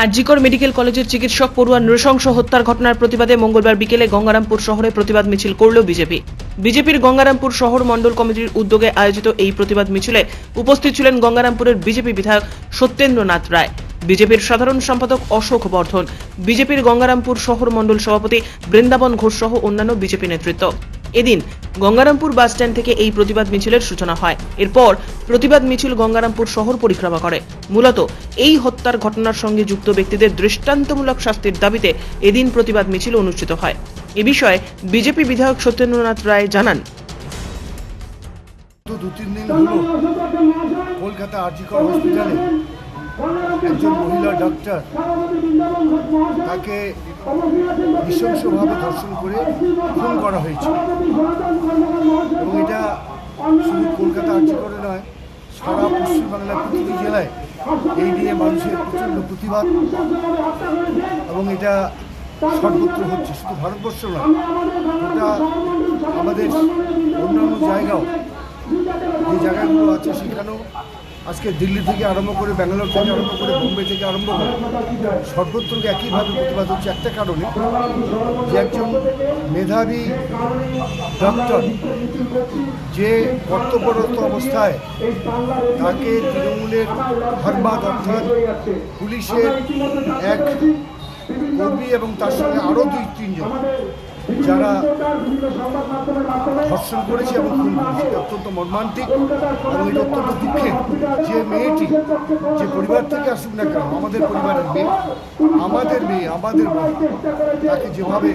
RG Kar medical কলেজের চিকিৎসক পড়ুয়া নৃশংস হত্যার ঘটনার প্রতিবাদে মঙ্গলবার বিকেলে গঙ্গারামপুর শহরে প্রতিবাদ মিছিল করল বিজেপি। বিজেপির গঙ্গারামপুর শহর মণ্ডল কমিটির উদ্যোগে আয়োজিত এই প্রতিবাদ মিছিলে উপস্থিত ছিলেন গঙ্গারামপুরের বিজেপি বিধায়ক সত্যেন্দ্রনাথ রায়, বিজেপির সাধারণ সম্পাদক অশোক বর্ধন, বিজেপির গঙ্গারামপুর শহর মণ্ডল সভাপতি বৃন্দাবন ঘোষ সহ অন্যান্য বিজেপি নেতৃত্ব। এদিন গঙ্গারামপুর বাস স্ট্যান্ড থেকে এই প্রতিবাদ মিছিলের সূচনা হয়। এরপর প্রতিবাদ মিছিল গঙ্গারামপুর শহর পরিক্রমা করে। মূলত এই হত্যার ঘটনার সঙ্গে যুক্ত ব্যক্তিদের দৃষ্টান্তমূলক শাস্তির দাবিতে এদিন প্রতিবাদ মিছিল অনুষ্ঠিত হয়। এ বিষয়ে বিজেপি বিধায়ক সত্যেন্দ্রনাথ রায় জানান। কলকাতা আরজিকর হসপিটালে একজন মহিলা ডাক্তার, তাকে নৃশংসভাবে ধর্ষণ করে খুন করা হয়েছে। এবং এটা শুধু কলকাতা আরজিকরে নয়, সারা পশ্চিমবাংলার প্রতিটি জেলায় এই নিয়ে মানুষের প্রচণ্ড প্রতিবাদ এবং এটা সর্বত্র হচ্ছে, শুধু ভারতবর্ষ নয় ওটা আমাদের অন্যান্য জায়গাও যে জায়গাগুলো আছে সেখানেও আজকে দিল্লি থেকে আরম্ভ করে ব্যাঙ্গালোর থেকে আরম্ভ করে বোম্বে থেকে আরম্ভ করে সর্বত্র একইভাবে প্রতিবাদ হচ্ছে একটা কারণে যে একজন মেধাবী ডক্টর যে কর্তব্যরত অবস্থায় তাকে তৃণমূলের ধর্মাদ অর্থাৎ পুলিশের এক কর্মী এবং তার সঙ্গে আরও দুই তিনজন যারা ধর্ষণ করেছে এবং খুন করেছে অত্যন্ত মর্মান্তিক এবং এটা অত্যন্ত দুঃখের যে মেয়েটি যে পরিবার থেকে আসুক না কেন আমাদের পরিবারের মেয়ে আমাদের মেয়ে আমাদের তাকে যেভাবে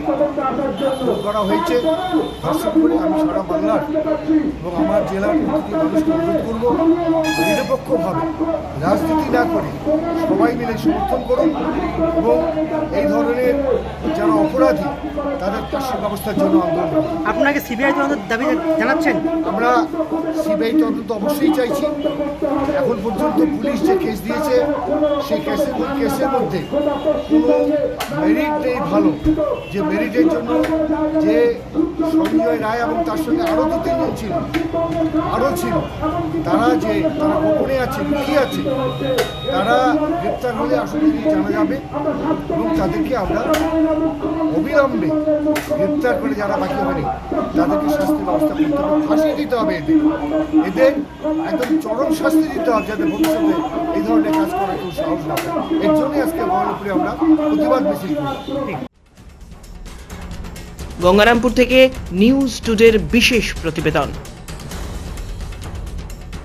করা হয়েছে ধর্ষণ করে আমি সারা বাংলার এবং আমার জেলার প্রতিটি মানুষকে অনুরোধ করব নিরপেক্ষভাবে রাজনীতি না করে সবাই মিলে সমর্থন করুন এবং এই ধরনের যারা অপরাধী তাদের ফাঁসির ব্যবস্থার জন্য আন্দোলন। আপনাকে সিবিআই তদন্তের দাবি জানাচ্ছেন? আমরা সিবিআই তদন্ত অবশ্যই চাইছি। এখন পর্যন্ত পুলিশ যে কেস দিয়েছে সেই কেসের কেসের মধ্যে কোনো মেরিট নেই ভালো। যে মেরিটের জন্য যে সঞ্জয় রায় এবং তার সঙ্গে আরও দু তিনজন ছিল আরও ছিল। তারা যে তারা গোপনে আছে লুকিয়ে আছে তারা গ্রেপ্তার হলে আসলে জানা যাবে এবং তাদেরকে আমরা অবিলম্বে গ্রেপ্তার করে যারা বাকি হয়নি তাদেরকে শাস্তি ব্যবস্থা করতে হবে, ফাঁসি দিতে হবে এদের। এদের একদম চরম শাস্তি দিতে হবে যাতে ভবিষ্যতে এই ধরনের কাজ করার কেউ সাহস না এর জন্যই আজকে মহানপুরে আমরা প্রতিবাদ মিছিল করি। গঙ্গারামপুর থেকে নিউজ টুডের বিশেষ প্রতিবেদন।